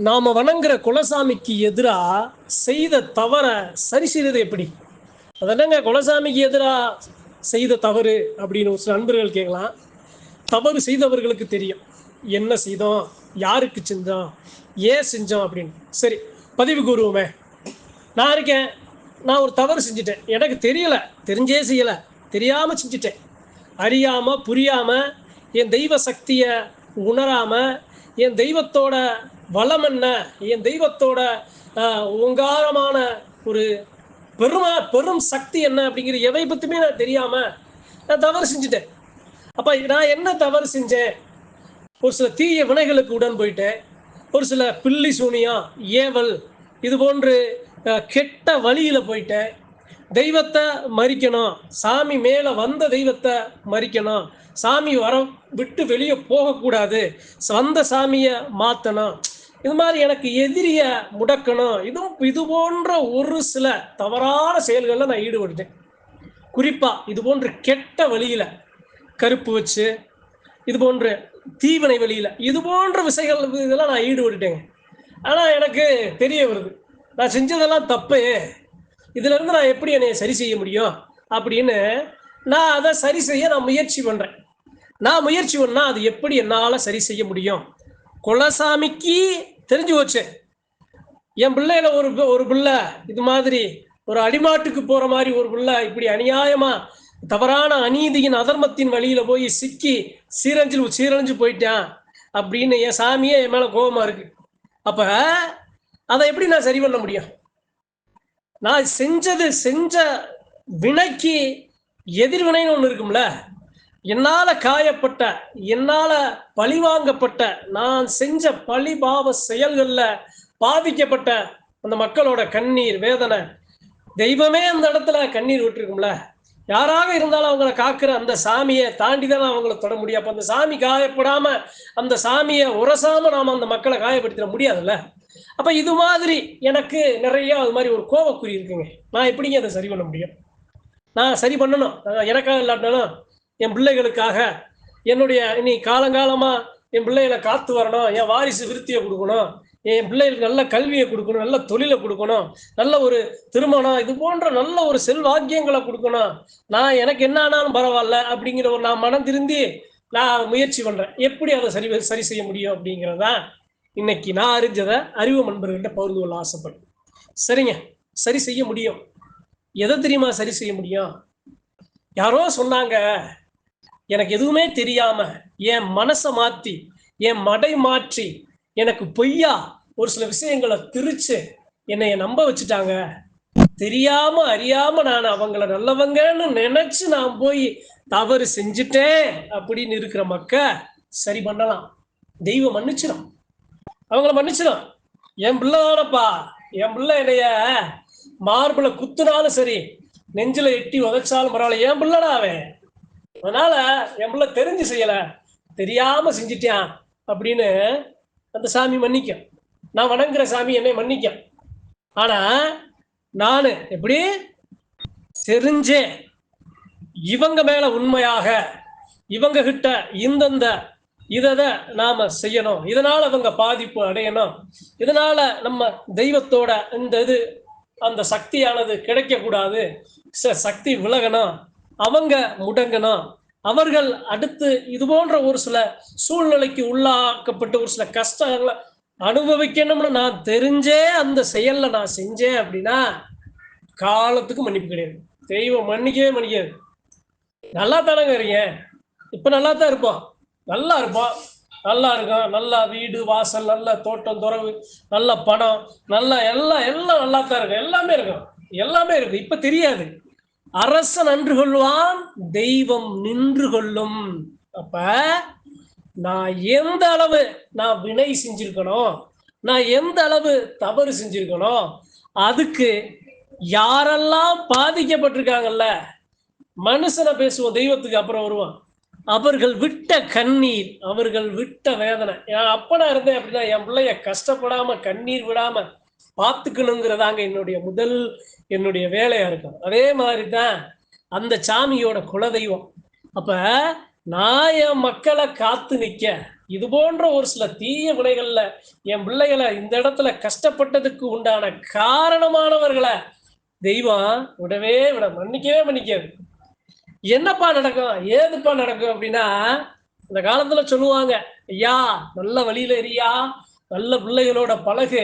நாம் வணங்குற குலசாமிக்கு எதிராக செய்த தவறை சரி செய்தது எப்படி? அதென்னங்க குலசாமிக்கு எதிராக செய்த தவறு அப்படின்னு ஒரு சில நண்பர்கள் கேட்கலாம். தவறு செய்தவர்களுக்கு தெரியும். என்ன செய்தோம்? யாருக்கு செஞ்சோம்? ஏன் செஞ்சோம் அப்படின்னு. சரி பதிவு கூறுவோமே. நான் இருக்கேன். நான் ஒரு தவறு செஞ்சுட்டேன். எனக்கு தெரியல. தெரிஞ்சே செய்யலை. தெரியாமல் செஞ்சுட்டேன். அறியாமல் புரியாமல் என் தெய்வ சக்தியை உணராமல் என் தெய்வத்தோட வளம் என்ன என் தெய்வத்தோட ஓங்காரமான ஒரு பெருமா பெரும் சக்தி என்ன அப்படிங்கிற எவை பற்றியுமே நான் தெரியாம நான் தவறு செஞ்சுட்டேன். அப்ப நான் என்ன தவறு செஞ்சேன்? ஒரு சில தீய வினைகளுக்கு உடன் போயிட்டேன். ஒரு சில பில்லி சூனியம் ஏவல் இது போன்று கெட்ட வழியில போயிட்டேன். தெய்வத்தை மறிக்கணும். சாமி மேல வந்த தெய்வத்தை மறிக்கணும். சாமி வர விட்டு வெளியே போகக்கூடாது. வந்த சாமியை மாத்தணும். இது மாதிரி எனக்கு எதிரிய முடக்கணும். இதுவும் இது போன்ற ஒரு சில தவறான செயல்களில் நான் ஈடுபட்டுட்டேன். குறிப்பா இது போன்ற கெட்ட வழியில கருப்பு வச்சு இது போன்ற தீவினை வழியில இது போன்ற விஷயங்கள் இதெல்லாம் நான் ஈடுபட்டுட்டேங்க. ஆனா எனக்கு தெரிய வருது. நான் செஞ்சதெல்லாம் தப்பு. இதுல இருந்து நான் எப்படி என்னை சரி செய்ய முடியும்? அப்படின்னு நான் அதை சரி செய்ய நான் முயற்சி பண்றேன். நான் முயற்சி பண்ணா அது எப்படி என்னால் சரி செய்ய முடியும்? குலசாமிக்கு தெரிஞ்சு போச்சு. என் பிள்ளையில ஒரு ஒரு பிள்ளை இது மாதிரி ஒரு அடிமாட்டுக்கு போற மாதிரி ஒரு பிள்ளை இப்படி அநியாயமா தவறான அநீதியின் அதர்மத்தின் வழியில போய் சிக்கி சீரஞ்சு சீரழிஞ்சு போயிட்டான் அப்படின்னு என் சாமியே என் மேல கோபமா இருக்கு. அப்ப அதை எப்படி நான் சரி பண்ண முடியும்? நான் செஞ்சது செஞ்ச வினைக்கு எதிர்வினைன்னு ஒன்று இருக்கும்ல. என்னால காயப்பட்ட என்னால பழிவாங்கப்பட்ட நான் செஞ்ச பழிபாவ செயல்கள்ல பாதிக்கப்பட்ட அந்த மக்களோட கண்ணீர் வேதனை. தெய்வமே அந்த இடத்துல கண்ணீர் விட்டுருக்கும்ல. யாராக இருந்தாலும் அவங்கள காக்குற அந்த சாமியை தாண்டி தானே அவங்கள தொட முடியும். அப்போ அந்த சாமி காயப்படாம அந்த சாமியை உரசாம நாம அந்த மக்களை காயப்படுத்திட முடியாதுல்ல? அப்ப இது மாதிரி எனக்கு நிறைய அது மாதிரி ஒரு கோவக்குறி இருக்குங்க. நான் எப்படிங்க அதை சரி பண்ண முடியும்? நான் சரி பண்ணணும். எனக்காக இல்லாட்டினாலும் என் பிள்ளைகளுக்காக என்னுடைய இனி காலங்காலமா என் பிள்ளைகளை காத்து வரணும் என் வாரிசு விருத்தியை கொடுக்கணும் என் பிள்ளைகளுக்கு நல்ல கல்வியை கொடுக்கணும் நல்ல தொழிலை கொடுக்கணும் நல்ல ஒரு திருமணம் இது போன்ற நல்ல ஒரு செல்வாக்கியங்களை கொடுக்கணும். நான் எனக்கு என்ன ஆனாலும் பரவாயில்ல அப்படிங்கிற ஒரு நான் மனம் திருந்தி நான் முயற்சி பண்றேன். எப்படி அதை சரி சரி செய்ய முடியும் அப்படிங்கிறதா இன்னைக்கு நான் அறிஞ்சதை அறிவு நண்பர்கள்ட்ட பகிர்ந்து கொள்ள ஆசைப்படுறேன். சரிங்க சரி செய்ய முடியும். எதை தெரியுமா சரி செய்ய முடியும்? யாரோ சொன்னாங்க எனக்கு எதுவுமே தெரியாம என் மனசை மாத்தி என் மடை மாற்றி எனக்கு பொய்யா ஒரு சில விஷயங்களை திரிச்சு என்னை நம்ப வச்சுட்டாங்க. தெரியாம அறியாம நான் அவங்கள நல்லவங்கன்னு நினைச்சு நான் போய் தவறு செஞ்சுட்டேன் அப்படின்னு இருக்கிற மக்க சரி பண்ணலாம். தெய்வம் மன்னிச்சிடும் அவங்கள மன்னிச்சிடும் என் பிள்ளைப்பா என் பிள்ளை என்னைய மார்பிள குத்துனாலும் சரி நெஞ்சில எட்டி உதைச்சாலும் பரவாயில்ல. என் பிள்ளடா அவன். அதனால எம்பள தெரிஞ்சு செய்யல. தெரியாம செஞ்சிட்டான் அப்படின்னு அந்த சாமி மன்னிக்கும். நான் வணங்குற சாமி என்னை மன்னிக்கும். ஆனா நான் எப்படி? தெரிஞ்சே. இவங்க மேல உண்மையாக இவங்க கிட்ட இந்தந்த இதை நாம செய்யணும். இதனால அவங்க பாதிப்பு அடையணும். இதனால நம்ம தெய்வத்தோட இந்த இது அந்த சக்தியானது கிடைக்க கூடாது ச- சக்தி விலகணும். அவங்க முடங்கணும். அவர்கள் அடுத்து இது போன்ற ஒரு சில சூழ்நிலைக்கு உள்ளாக்கப்பட்டு ஒரு சில கஷ்டங்களை அனுபவிக்கணும்னு நான் தெரிஞ்சே அந்த செயல்ல நான் செஞ்சேன் அப்படின்னா காலத்துக்கு மன்னிப்பு கிடையாது. தெய்வம் மன்னிக்கவே மன்னிக்காது. நல்லா தானங்க இருக்கீங்க? இப்ப நல்லா தான் இருப்போம். நல்லா இருப்போம். நல்லா இருக்கும். நல்லா வீடு வாசல் நல்ல தோட்டம் துறவு நல்ல பணம் நல்லா எல்லாம் எல்லாம் நல்லா தான் இருக்கும். எல்லாமே இருக்கும். எல்லாமே இருக்கும். இப்ப தெரியாது. அரசன் அன்று கொள்வான் தெய்வம் நின்று கொள்ளும். அப்ப நான் எந்த அளவு நான் வினை செஞ்சிருக்கணும் நான் எந்த அளவு தவறு செஞ்சிருக்கணும் அதுக்கு யாரெல்லாம் பாதிக்கப்பட்டிருக்காங்கல்ல மனுஷனை பேசுவோம் தெய்வத்துக்கு அப்புறம் வருவான். அவர்கள் விட்ட கண்ணீர் அவர்கள் விட்ட வேதனை. அப்ப அப்பனா இருந்தேன் அப்படின்னா என் பிள்ளைய கஷ்டப்படாம கண்ணீர் விடாம பார்த்துக்கணுங்கிறதாங்க என்னுடைய முதல் என்னுடைய வேலையா இருக்கும். அதே மாதிரி தான் அந்த சாமியோட குலதெய்வம் அப்ப நான் என் மக்களை காத்து நிக்க இது போன்ற ஒரு சில தீய வினைகள்ல என் பிள்ளைகளை இந்த இடத்துல கஷ்டப்பட்டதுக்கு உண்டான காரணமானவர்களை தெய்வம் விடவே விட மன்னிக்கவே மன்னிக்காது. என்னப்பா நடக்கும்? ஏதுப்பா நடக்கும் அப்படின்னா இந்த காலத்துல சொல்லுவாங்க ஐயா நல்ல வழியில எரியா நல்ல பிள்ளைகளோட பழகு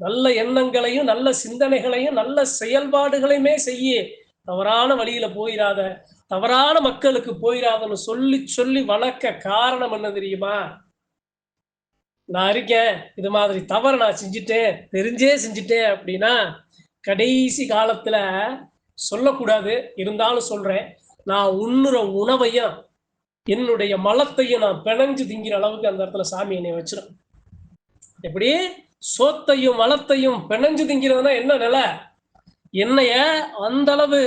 நல்ல எண்ணங்களையும் நல்ல சிந்தனைகளையும் நல்ல செயல்பாடுகளையுமே செய்ய தவறான வழியில போயிடாத தவறான மக்களுக்கு போயிடாதன்னு சொல்லி சொல்லி வளர்க்க காரணம் என்ன தெரியுமா? நான் இருக்கேன் இது மாதிரி தவறு நான் செஞ்சுட்டேன் தெரிஞ்சே செஞ்சுட்டேன் அப்படின்னா கடைசி காலத்துல சொல்லக்கூடாது இருந்தாலும் சொல்றேன். நான் உண்ணுற உணவையும் என்னுடைய மலத்தையும் நான் பிணைஞ்சு திங்கிற அளவுக்கு அந்த இடத்துல சாமி என்னை வச்சிடும் எப்படி? சோத்தையும் மலத்தையும் பிணைஞ்சு திங்கிறதுனா என்ன நிலை? என்னைய அந்த அளவு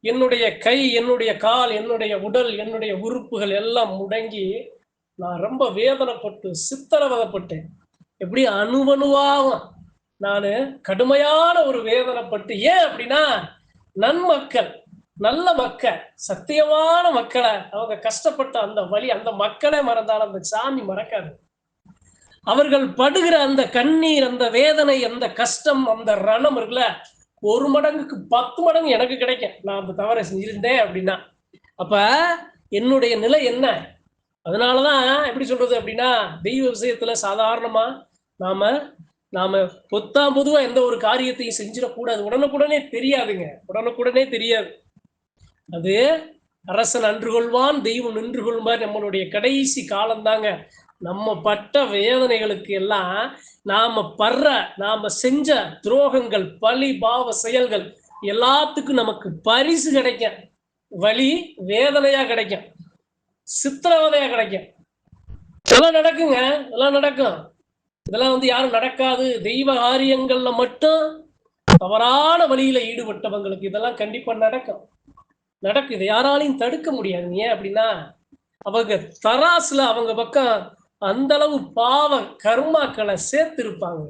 என்னுடைய கை என்னுடைய கால் என்னுடைய உடல் என்னுடைய உறுப்புகள் எல்லாம் முடங்கி நான் ரொம்ப வேதனைப்பட்டு சித்தரவதப்பட்டேன். எப்படி? அணுவணுவாகும் நான் கடுமையான ஒரு வேதனைப்பட்டு ஏன் அப்படின்னா நன்மக்கள் நல்ல மக்கள் சத்தியமான மக்களை அவங்க கஷ்டப்பட்ட அந்த வழி அந்த மக்களே மறந்தால் அந்த சாமி மறக்காது. அவர்கள் படுகிற அந்த கண்ணீர் அந்த வேதனை அந்த கஷ்டம் அந்த ரணம் இருக்குல்ல? ஒரு மடங்குக்கு பத்து மடங்கு எனக்கு கிடைக்கும். நான் அந்த தவறை செஞ்சிருந்தேன் அப்படின்னா. அப்ப என்னுடைய நிலை என்ன? அதனாலதான் எப்படி சொல்றது அப்படின்னா தெய்வ விஷயத்துல சாதாரணமா நாம நாம பொத்தாம் பொதுவா எந்த ஒரு காரியத்தையும் செஞ்சிடக்கூடாது. உடனுக்குடனே தெரியாதுங்க. உடனுக்குடனே தெரியாது. அது அரசன் அன்று கொள்வான் தெய்வம் நின்று கொள்வார். நம்மளுடைய கடைசி காலம்தாங்க. நம்ம பட்ட வேதனைகளுக்கு எல்லாம் நாம படுற நாம செஞ்ச துரோகங்கள் பழி பாவ செயல்கள் எல்லாத்துக்கும் நமக்கு பரிசு கிடைக்கும். வழி வேதனையா கிடைக்கும். சித்திரவதையா கிடைக்கும். இதெல்லாம் நடக்குங்க. இதெல்லாம் நடக்கும். இதெல்லாம் வந்து யாரும் நடக்காது. தெய்வ காரியங்கள்ல மட்டும் தவறான வழியில ஈடுபட்டவங்களுக்கு இதெல்லாம் கண்டிப்பா நடக்கும். நடக்கும். இதை யாராலையும் தடுக்க முடியாது. ஏன் அப்படின்னா அவங்க தராசுல அவங்க பக்கம் அந்த அளவு பாவ கர்மாக்களை சேர்த்து இருப்பாங்க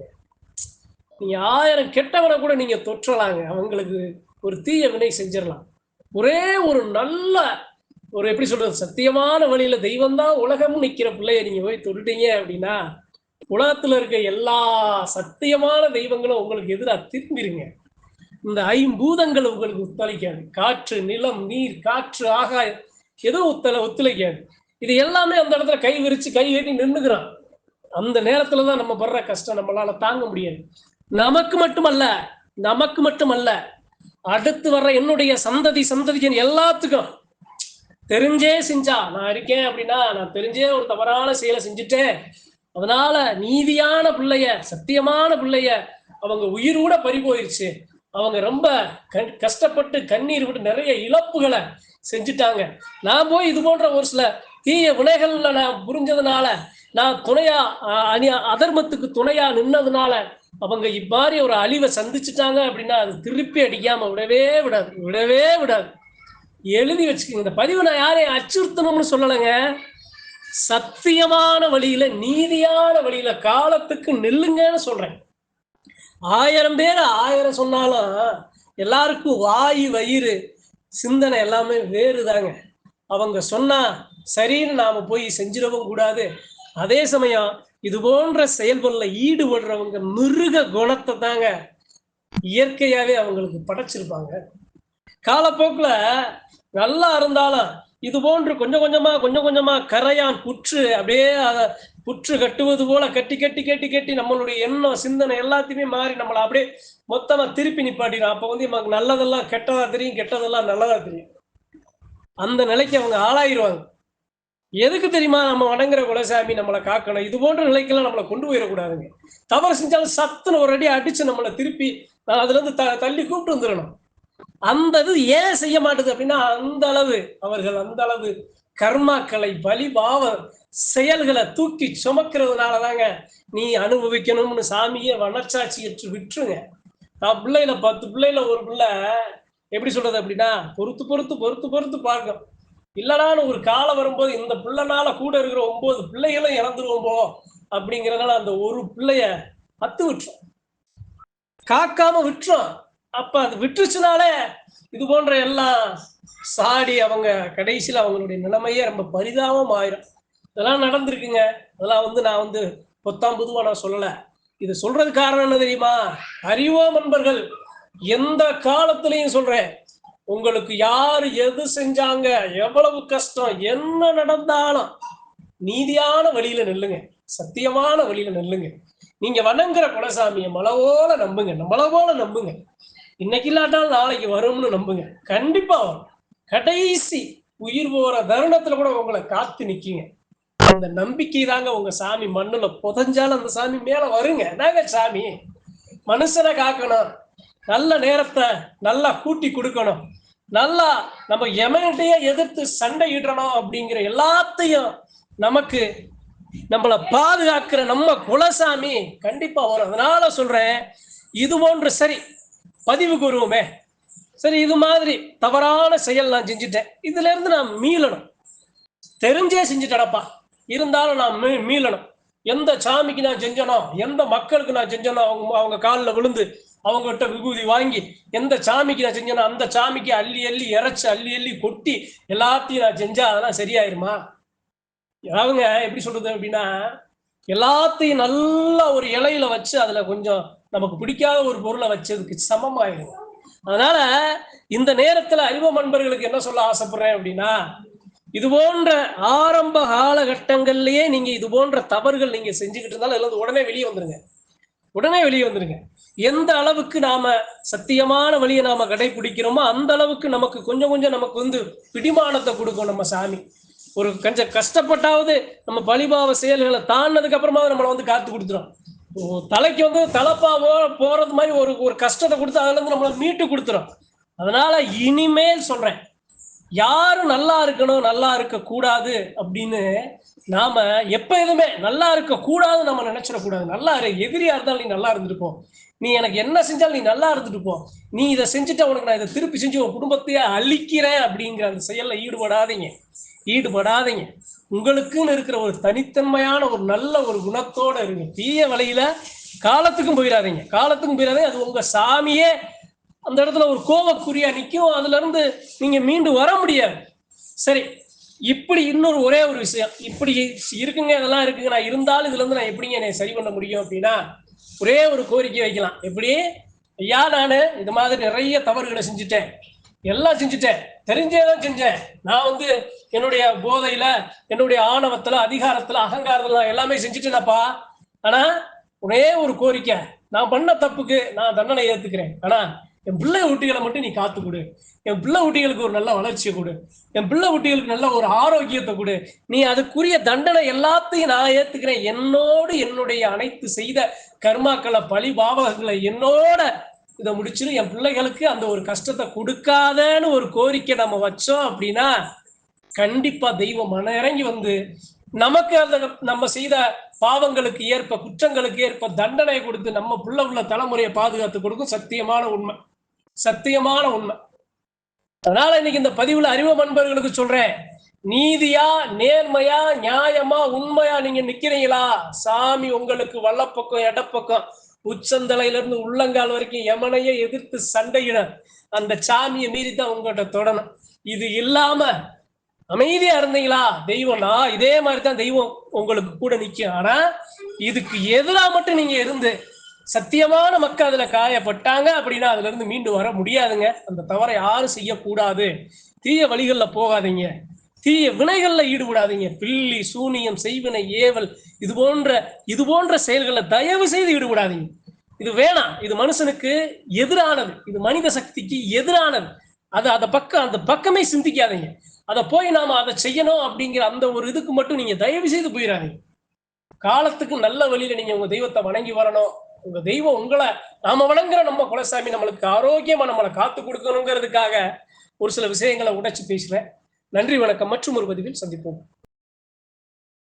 நீங்க ஆயிரம் கெட்டவனை கூட நீங்க தொற்றலாங்க. அவங்களுக்கு ஒரு தீய வினை செஞ்சிடலாம். ஒரே ஒரு நல்ல ஒரு எப்படி சொல்றது சத்தியமான வழியில தெய்வம் தான் உலகமும் நிக்கிற பிள்ளைய நீங்க போய் தொட்டுட்டீங்க அப்படின்னா உலகத்துல இருக்க எல்லா சத்தியமான தெய்வங்களும் உங்களுக்கு எதிராக திரும்பிடுங்க இந்த ஐம்பூதங்கள் உங்களுக்கு ஒத்துழைக்காது. காற்று நிலம் நீர் காற்று ஆகாயம் எதுவும் ஒத்துழை ஒத்துழைக்காது. இது எல்லாமே அந்த இடத்துல கை விரிச்சு கை கட்டி நின்றுக்கிறான் அந்த நேரத்துல தான் நம்ம படுற கஷ்டம் நம்மளால தாங்க முடியாது. நமக்கு மட்டுமல்ல நமக்கு மட்டுமல்ல அடுத்து வர்ற என்னுடைய சந்ததி சந்ததியின் எல்லாத்துக்கும் தெரிஞ்சே செஞ்சா நான் இருக்கேன் அப்படின்னா நான் தெரிஞ்சே ஒரு தவறான செயலை செஞ்சுட்டேன். அதனால நீதியான பிள்ளைய சத்தியமான பிள்ளைய அவங்க உயிரோட பறி போயிருச்சு. அவங்க ரொம்ப கஷ்டப்பட்டு கண்ணீர் விட்டு நிறைய இழப்புகளை செஞ்சுட்டாங்க. நான் போய் இது போன்ற ஒரு சில தீய வினைகள்ல நான் புரிஞ்சதுனால நான் துணையா அணி அதர்மத்துக்கு துணையா நின்னதுனால அவங்க இவ்வாறு ஒரு அழிவை சந்திச்சுட்டாங்க அப்படின்னா அது திருப்பி அடிக்காம விடவே விடாது விடவே விடாது. எழுதி வச்சுக்கோங்க இந்த பதிவு நான் யாரையும் அச்சுறுத்தணும்னு சொல்லலைங்க. சத்தியமான வழியில நீதியான வழியில காலத்துக்கு நில்லுங்கன்னு சொல்றேன். ஆயிரம் பேர் ஆயிரம் சொன்னாலும் எல்லாருக்கும் வாய் வயிறு சிந்தனை எல்லாமே வேறுதாங்க. அவங்க சொன்னா சரின்னு நாம போய் செஞ்சிடவும் கூடாது. அதே சமயம் இது போன்ற செயல்களில் ஈடுபடுறவங்க மிருக குணத்தை தாங்க இயற்கையாவே அவங்களுக்கு படைச்சிருப்பாங்க. காலப்போக்கில் நல்லா இருந்தாலும் இது போன்று கொஞ்சம் கொஞ்சமா கொஞ்சம் கொஞ்சமா கரையான் புற்று அப்படியே அதை புற்று கட்டுவது போல கட்டி கட்டி கட்டி கட்டி நம்மளுடைய எண்ணம் சிந்தனை எல்லாத்தையுமே மாறி நம்மளை அப்படியே மொத்தமா திருப்பி நிப்பாட்டிடும். அப்போ வந்து நமக்கு நல்லதெல்லாம் கெட்டதா தெரியும் கெட்டதெல்லாம் நல்லதா தெரியும். அந்த நிலைக்கு அவங்க ஆளாயிருவாங்க. எதுக்கு தெரியுமா? நம்ம வணங்குற குலசாமி நம்மளை காக்கணும். இது போன்ற நிலைக்கெல்லாம் நம்மளை கொண்டு போயிடக்கூடாதுங்க. தவறு செஞ்சாலும் சத்துன்னு ஒரு அடி அடிச்சு நம்மளை திருப்பி அதுலேருந்து த தள்ளி கூப்பிட்டு வந்துடணும். அந்த இது ஏன் செய்ய மாட்டுது அப்படின்னா அந்த அளவு அவர்கள் அந்த அளவு கர்மாக்களை பலிபாவ செயல்களை தூக்கி சுமக்கிறதுனால தாங்க நீ அனுபவிக்கணும்னு சாமியை வனச்சாட்சி விட்டுருங்க. நான் பிள்ளையில பத்து பிள்ளையில ஒரு பிள்ளை எப்படி சொல்றது அப்படின்னா பொறுத்து பொறுத்து பொறுத்து பொறுத்து பார்க்கும் இல்லைனாலும் ஒரு காலம் வரும்போது இந்த பிள்ளைனால கூட இருக்கிற ஒன்பது பிள்ளைகளும் இறந்துருவோம்போ அப்படிங்கறதுனால அந்த ஒரு பிள்ளைய அத்து விட்டுரும். காக்காம விட்டுரும். அப்ப அது விட்டுருச்சுனாலே இது போன்ற எல்லாம் சாடி அவங்க கடைசியில அவங்களுடைய நிலைமையே ரொம்ப பரிதாபம் ஆயிரும். இதெல்லாம் நடந்திருக்குங்க. அதெல்லாம் வந்து நான் வந்து பொத்தாம் பொதுவா நான் சொல்லலை. இது சொல்றது காரணம் என்ன தெரியுமா? அறிவோம் நண்பர்கள். எந்த காலத்திலையும் சொல்றேன். உங்களுக்கு யார் எது செஞ்சாங்க எவ்வளவு கஷ்டம் என்ன நடந்தாலும் நீதியான வழியில நில்லுங்க. சத்தியமான வழியில நில்லுங்க. நீங்க வணங்குற குலசாமியை மலவோல நம்புங்க. மலவோல நம்புங்க. இன்னைக்கு இல்லாட்டாலும் நாளைக்கு வரும்னு நம்புங்க. கண்டிப்பா வரும். கடைசி உயிர் போற தருணத்துல கூட உங்களை காத்து நிக்குங்க. அந்த நம்பிக்கை தாங்க உங்க சாமி மண்ணுல புதஞ்சாலும் அந்த சாமி மேல வருங்க. நாங்க சாமி? மனுஷனை காக்கணும். நல்ல நேரத்தை நல்லா கூட்டி கொடுக்கணும். நல்லா நம்ம எமனிட்டையே எதிர்த்து சண்டையிடணும் அப்படிங்கிற எல்லாத்தையும் நமக்கு நம்மளை பாதுகாக்கிற நம்ம குலசாமி கண்டிப்பா வரும். அதனால சொல்றேன் இது போன்று சரி பதிவு கூறுவோமே. சரி இது மாதிரி தவறான செயல் நான் செஞ்சுட்டேன். இதுல இருந்து நான் மீளணும். தெரிஞ்சே செஞ்சுட்டேனப்பா. இருந்தாலும் நான் மீ மீளணும். எந்த சாமிக்கு நான் செஞ்சனோ எந்த மக்களுக்கு நான் செஞ்சனோ அவங்க அவங்க காலில் விழுந்து அவங்ககிட்ட விபூதி வாங்கி எந்த சாமிக்கு நான் செஞ்சேனோ அந்த சாமிக்கு அள்ளி அள்ளி இறைச்சி அள்ளி அள்ளி கொட்டி எல்லாத்தையும் நான் செஞ்சா அதெல்லாம் சரியாயிருமா? அவங்க எப்படி சொல்றது அப்படின்னா எல்லாத்தையும் நல்லா ஒரு இலையில வச்சு அதுல கொஞ்சம் நமக்கு பிடிக்காத ஒரு பொருளை வச்சதுக்கு சமமாயிடும் அதனால இந்த நேரத்துல அறிவ நண்பர்களுக்கு என்ன சொல்ல ஆசைப்படுறேன் அப்படின்னா இது போன்ற ஆரம்ப காலகட்டங்கள்லயே நீங்க இது போன்ற தவறுகள் நீங்க செஞ்சுக்கிட்டு இருந்தாலும் உடனே வெளியே வந்துருங்க. உடனே வெளியே வந்துடுங்க எந்த அளவுக்கு நாம சத்தியமான வழியை நாம கடைபிடிக்கிறோமோ அந்த அளவுக்கு நமக்கு கொஞ்சம் கொஞ்சம் நமக்கு வந்து பிடிமானத்தை கொடுக்கும் நம்ம சாமி. ஒரு கொஞ்சம் கஷ்டப்பட்டாவது நம்ம பழிபாவ செயல்களை தாண்டினதுக்கு அப்புறமாவது நம்மளை வந்து காத்து கொடுத்துரும். ஓ, தலைக்கு வந்து தலைப்பா போறது மாதிரி ஒரு ஒரு கஷ்டத்தை கொடுத்து அதுல இருந்து நம்மளை மீட்டு கொடுத்துரும். அதனால இனிமேல் சொல்றேன் யாரும் நல்லா இருக்கணும் நல்லா இருக்க கூடாது அப்படின்னு நாம எப்ப எதுவுமே நல்லா இருக்க கூடாது நம்ம நினைச்சிடக்கூடாது நல்லா இரு எதிரியா இருந்தாலும் நீ நல்லா இருந்துட்டு போ. நீ எனக்கு என்ன செஞ்சாலும் நீ நல்லா இருந்துட்டு போ. நீ இதை செஞ்சுட்டா உனக்கு நான் இதை திருப்பி செஞ்சு உன் குடும்பத்தையே அழிக்கிறேன் அப்படிங்கிற அந்த செயல்ல ஈடுபடாதீங்க. ஈடுபடாதீங்க. உங்களுக்குன்னு இருக்கிற ஒரு தனித்தன்மையான ஒரு நல்ல ஒரு குணத்தோட இருங்க. தீய வழியில காலத்துக்கும் போயிடாதீங்க. காலத்துக்கும் போயிடாதீங்க. அது உங்க சாமியே அந்த இடத்துல ஒரு கோவக்குறியா நிற்கும் அதுல இருந்து நீங்க மீண்டு வர முடியாது. சரி இப்படி இன்னொரு ஒரே ஒரு விஷயம். இப்படி இருக்குங்க இதெல்லாம் இருக்குங்க. நான் இருந்தாலும் இதுல இருந்து நான் எப்படிங்க என்னை சரி பண்ண முடியும் அப்படின்னா ஒரே ஒரு கோரிக்கை வைக்கலாம். எப்படி? ஐயா நான் இது மாதிரி நிறைய தவறுகளை செஞ்சுட்டேன். எல்லாம் செஞ்சுட்டேன். தெரிஞ்சேதான் செஞ்சேன். நான் வந்து என்னுடைய போதையில என்னுடைய ஆணவத்துல அதிகாரத்துல அகங்காரத்துல எல்லாமே செஞ்சுட்டேனப்பா. ஆனா ஒரே ஒரு கோரிக்கை. நான் பண்ண தப்புக்கு நான் தண்டனை ஏத்துக்கிறேன். ஆனா என் பிள்ளை ஊட்டிகளை மட்டும் நீ காத்து கொடு. என் பிள்ளை ஊட்டிகளுக்கு ஒரு நல்ல வளர்ச்சியை கொடு. என் பிள்ளை ஊட்டிகளுக்கு நல்ல ஒரு ஆரோக்கியத்தை கொடு. நீ அதுக்குரிய தண்டனை எல்லாத்தையும் நான் ஏத்துக்கிறேன். என்னோடு என்னுடைய அனைத்து செய்த கர்மாக்களை பழி பாவகங்களை என்னோட இதை முடிச்சிடும் என் பிள்ளைகளுக்கு அந்த ஒரு கஷ்டத்தை கொடுக்காதன்னு ஒரு கோரிக்கை நம்ம வச்சோம் அப்படின்னா கண்டிப்பா தெய்வம் மன இறங்கி வந்து நமக்கு அந்த நம்ம செய்த பாவங்களுக்கு ஏற்ப குற்றங்களுக்கு ஏற்ப தண்டனை கொடுத்து நம்ம புள்ள உள்ள தலைமுறையை பாதுகாத்து கொடுக்கும் சத்தியமான உண்மை. சத்தியமான உண்மை. அதனால இன்னைக்கு இந்த பதிவுல அறிவு நண்பர்களுக்கு சொல்றேன். நீதியா நேர்மையா நியாயமா உண்மையா நீங்க நிக்கிறீங்களா? சாமி உங்களுக்கு வல்லப்பக்கம் இடப்பக்கம் உச்சந்தலையில இருந்து உள்ளங்கால் வரைக்கும் எமனையை எதிர்த்து சண்டையிட அந்த சாமியை மீறி தான் உங்கள்கிட்ட தொடணும். இது இல்லாம அமைதியா இருந்தீங்களா? தெய்வம்னா இதே மாதிரி தான் தெய்வம் உங்களுக்கு கூட நிற்கும் ஆனா இதுக்கு எதிராக மட்டும் நீங்க இருந்து சத்தியமான மக்கள் அதுல காயப்பட்டாங்க அப்படின்னா அதுல இருந்து மீண்டு வர முடியாதுங்க. அந்த தவறை யாரும் செய்யக்கூடாது. தீய வழிகள்ல போகாதீங்க. தீய வினைகள்ல ஈடுபடாதீங்க. பில்லி சூனியம் செய்வினை ஏவல் இது போன்ற இது போன்ற செயல்களை தயவு செய்து ஈடுபடாதீங்க. இது வேணாம். இது மனுஷனுக்கு எதிரானது. இது மனித சக்திக்கு எதிரானது. அது அந்த பக்கம் அந்த பக்கமே சிந்திக்காதீங்க. அதை போய் நாம அதை செய்யணும் அப்படிங்கிற அந்த ஒரு இதுக்கு மட்டும் நீங்க தயவு செய்து போயிடாதீங்க. காலத்துக்கு நல்ல வழியில நீங்க உங்க தெய்வத்தை வணங்கி வரணும். உங்க தெய்வம் உங்களை நாம வணங்குற நம்ம குலசாமி நம்மளுக்கு ஆரோக்கியமா நம்மளை காத்து கொடுக்கணுங்கிறதுக்காக ஒரு சில விஷயங்களை உடைச்சு பேசுறேன். நன்றி வணக்கம். மற்றும் ஒரு பதிவில் சந்திப்போம்.